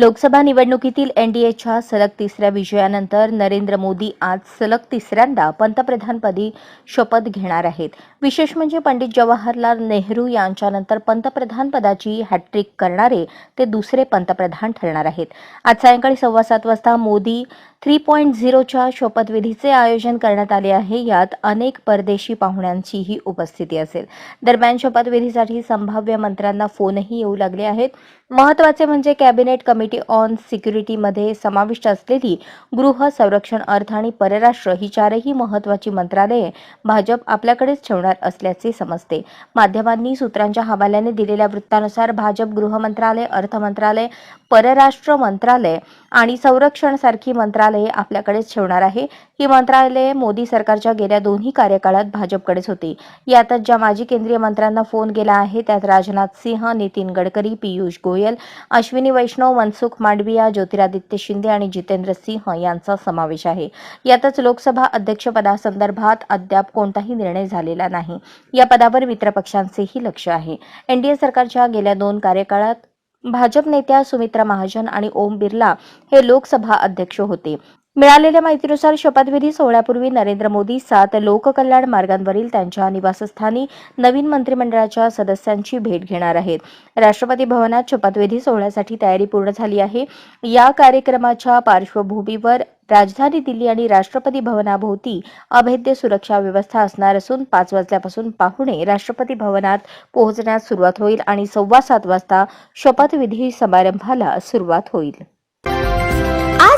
लोकसभा निवडणुकीतील एनडीएच्या सलग तिसऱ्या विजयानंतर नरेंद्र मोदी आज सलग तिसऱ्यांदा पंतप्रधानपदी शपथ घेणार आहेत. विशेष म्हणजे पंडित जवाहरलाल नेहरू यांच्यानंतर पंतप्रधानपदाची हॅट्रिक करणारे ते दुसरे पंतप्रधान ठरणार आहेत. आज सायंकाळी सव्वा सात वाजता मोदी थ्री पॉईंट झिरोच्या शपथविधीचे आयोजन करण्यात आले आहे. यात अनेक परदेशी पाहुण्यांचीही उपस्थिती असेल. दरम्यान शपथविधीसाठी संभाव्य मंत्र्यांना फोनही येऊ लागले आहेत. महत्त्वाचे म्हणजे कॅबिनेट कमिटी ऑन सिक्युरिटीमध्ये समाविष्ट असलेली गृह संरक्षण अर्थ आणि परराष्ट्र ही चारही महत्वाची मंत्रालये भाजप आपल्याकडेच ठेवणार असल्याचे समजते. माध्यमांनी सूत्रांच्या हवाल्याने दिलेल्या वृत्तानुसार भाजप गृह मंत्रालय अर्थ मंत्रालय परराष्ट्र मंत्रालय आणि संरक्षण सारखी मंत्रालय आपल्याकडेच ठेवणार आहे. ही मंत्रालये मोदी सरकारच्या गेल्या दोन्ही कार्यकाळात भाजपकडेच होती. यातच ज्या माजी केंद्रीय मंत्र्यांना फोन गेला आहे त्यात राजनाथ सिंह नितीन गडकरी पियुष गोयल अश्विनी वैष्णव मनसुख मांडविया ज्योतिरादित्य शिंदे आणि जितेंद्र सिंह यांचा समावेश आहे. यातच लोकसभा अध्यक्षपदासंदर्भात अद्याप कोणताही निर्णय झालेला नाही. या पदावर मित्रपक्षांचेही लक्ष आहे. एनडीए सरकारच्या गेल्या दोन कार्यकाळात भाजप नेत्या सुमित्रा महाजन आणि ओम बिर्ला हे लोकसभा अध्यक्ष होते. मिळालेल्या माहितीनुसार शपथविधी सोहळ्यापूर्वी नरेंद्र मोदी सात लोककल्याण मार्गांवरील त्यांच्या निवासस्थानी नवीन मंत्रिमंडळाच्या सदस्यांची भेट घेणार आहेत. राष्ट्रपती भवनात शपथविधी सोहळ्यासाठी तयारी पूर्ण झाली आहे. या कार्यक्रमाच्या पार्श्वभूमीवर राजधानी दिल्ली आणि राष्ट्रपती भवनाभोवती अभेद्य सुरक्षा व्यवस्था असणार असून पाच वाजल्यापासून पाहुणे राष्ट्रपती भवनात पोहोचण्यास सुरुवात होईल आणि सव्वा सात वाजता शपथविधी समारंभाला सुरुवात होईल.